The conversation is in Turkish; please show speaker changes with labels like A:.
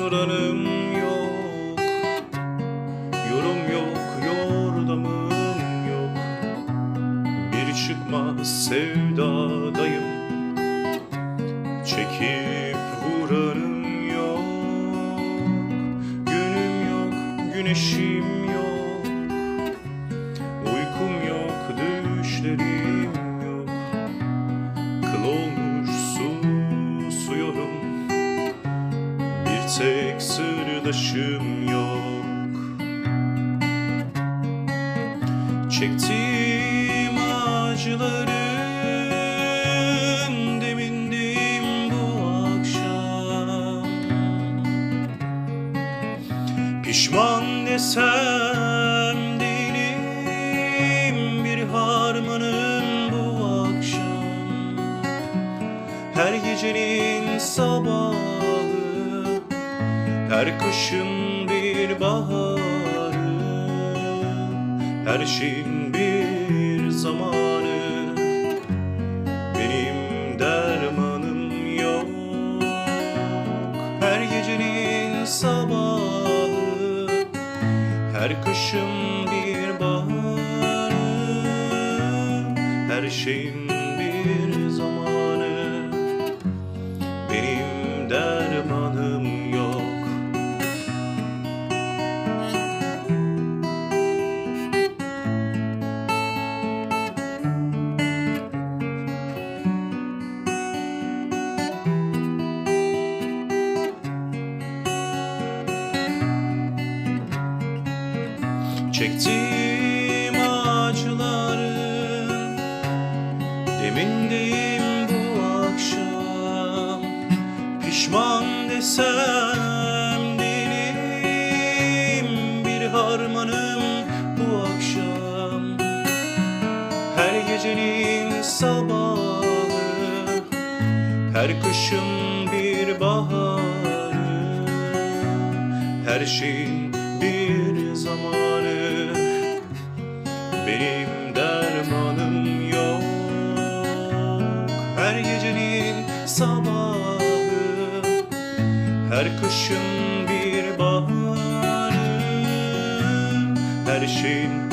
A: vuranım yok. Yorum yok, yordamım yok. Bir çıkmaz sevdadayım. Çekip vuranım yok. Günüm yok, güneşim tek sırdaşım yok. Çektiğim acıların demindeyim bu akşam. Pişman desem değilim bir harmanım bu akşam. Her gecenin sabahı her kışın bir baharı Her şeyin bir zamanı. Benim dermanım yok Her gecenin sabahı. Her kışın bir baharı Her şeyin bir zamanı Çektiğim acıların Demindeyim bu akşam Pişman desem değilim Bir harmanım bu akşam. Her gecenin sabahı Her kışın bir baharı. Her şeyin bir zamanı. Benim dermanım yok. Her gecenin sabahı. Her kışın bir baharı. Her şeyin